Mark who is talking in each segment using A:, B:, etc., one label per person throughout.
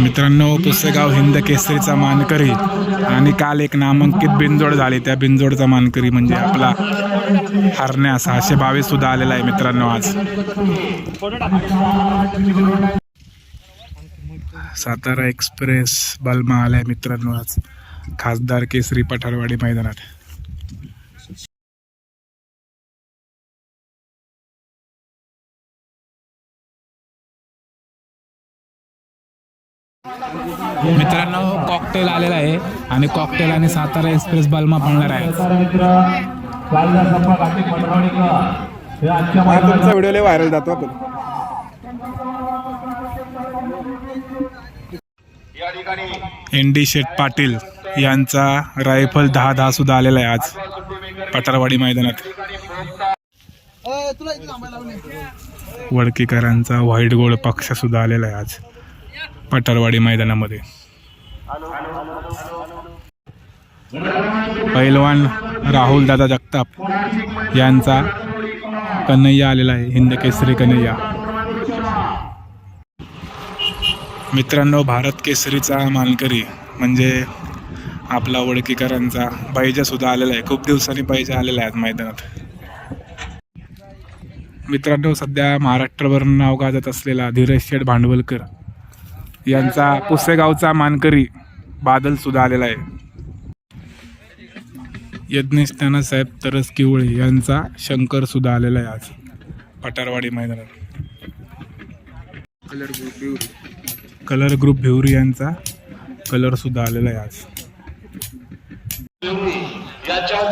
A: मित्रांनो पुसेगाव हिंद केसरीचा मानकरी आणि काल एक नामांकित बिनजोड झाली. त्या बिनजोडचा मानकरी म्हणजे आपला हरण्या सहाशे बावीस सुद्धा आलेला आहे मित्रांनो आज. सातारा एक्सप्रेस बलमा आलाय मित्रांनो आज. खासदार केसरी पठारवाडी मैदानात. मित्रांनो कॉकटेल आलेला आहे आणि कॉकटेल आणि सातारा एक्सप्रेस बलमा पळणार आहे.
B: तुमचा व्हिडिओ लय व्हायरल जातो आपण
A: एन डी शेठ पाटील यांचा रायफल दहा दहा सुद्धा आलेला आहे आज पठारवाडी मैदानात. वडकीकरांचा व्हाईट गोल्ड पक्ष सुद्धा आलेला आहे आज. पठारवाडी मैदानामध्ये. पैलवान राहुल दादा जगताप यांचा कन्हैया आलेला आहे हिंद केसरी कन्हैया. मित्रांनो भारत केसरीचा मानकरी म्हणजे आपला वडकीकरांचा पाहिजे सुद्धा आलेला आहे. खूप दिवसांनी पाहिजे आलेला आहे मैदानात. मित्रांनो सध्या महाराष्ट्रभर नाव गाजत असलेला धीरज शेठ भांडवलकर यांचा पुसेगावचा मानकरी बादल सुद्धा आलेला आहे. यज्ञेश साहेब तरस किवळे यांचा शंकर सुद्धा आलेला आहे आज. पठारवाडी मैदानात. कलर ग्रुप भिवरी यांचा कलर सुद्धा आलेला आहे आज.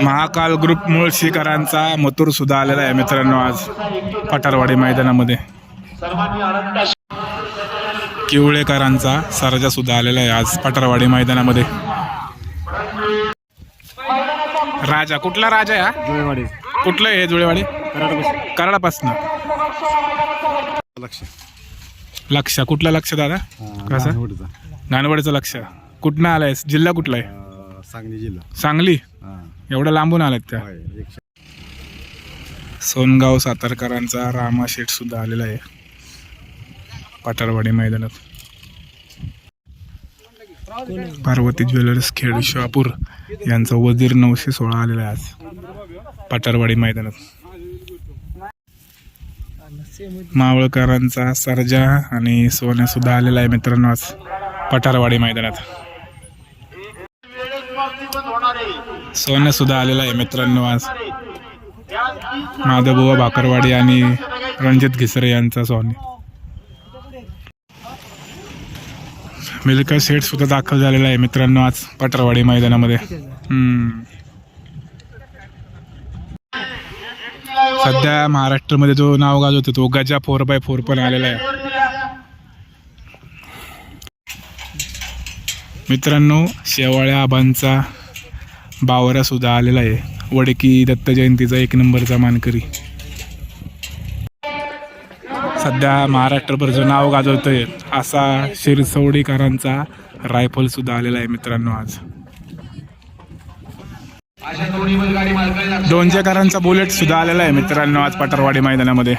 A: महाकाल ग्रुप मुळशीकरांचा मथुर सुद्धा आलेला आहे मित्रांनो आज पठारवाडी मैदानामध्ये. किवळेकरांचा सरजा सुद्धा आलेला आहे आज पठारवाडी मैदानामध्ये. राजा कुठला राजा आहे हा?
B: जुळेवाडी.
A: कुठलं आहे हे जुळेवाडी?
B: कराड
A: कराडापासनं.
B: लक्ष.
A: लक्ष. कुठलं लक्ष दादा? कसं? नानवडचं. लक्ष. कुठनं आलाय? जिल्हा कुठला आहे?
B: सांगली जिल्हा.
A: सांगली? एवढं लांबून आलात त्या सोनगाव सातारकरांचा रामा शेठ सुद्धा आलेला आहे पाटारवाडी मैदानात पार्वती ज्वेलर्स खेड शहापूर यांचा वजीर नऊशे सोळा आलेला आहे आज. पाटारवाडी मैदानात. मावळकरांचा सरजा आणि सोन्या सुद्धा आलेला आहे मित्रांनो आज पठारवाडी मैदानात. सोन्या सुद्धा आलेला आहे मित्रांनो आज. माधवबुवा भाकरवाडी आणि रणजित घिसरे यांचा सोने मिल्का शेठ सुद्धा दाखल झालेला आहे मित्रांनो आज पटरवाडी मैदानामध्ये. सध्या महाराष्ट्रामध्ये जो नाव गाजवतो तो गजा फोर बाय फोर पण आलेला आहे. मित्रांनो शेवाळ्या आबांचा बावरा सुद्धा आलेला आहे. वडकी दत्त जयंतीचा एक नंबरचा मानकरी. सध्या महाराष्ट्रभर जो नाव गाजवतोय असा शिरसवडीकरांचा रायफल सुद्धा आलेला आहे मित्रांनो आज. दोनशेकरांचा बुलेट सुद्धा आलेला आहे मित्रांनो आज पठारवाडी मैदानामध्ये.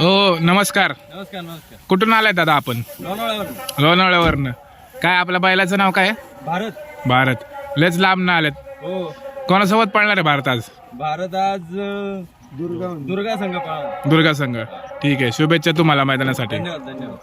A: हो नमस्कार.
B: नमस्कार नमस्कार.
A: कुठून आलाय दादा आपण? लोणावळ्यावरनं. काय आपल्या बैलाचं नाव काय?
B: भारत.
A: भारत. लेच लांब ना आलेत.
B: हो.
A: कोणासोबत पळणार आहे भारत आज?
B: भारत आज दुर्गा संघ
A: दुर्गा संघ. ठीक आहे. शुभेच्छा तुम्हाला मैदानासाठी.
B: धन्यवाद धन्यवाद.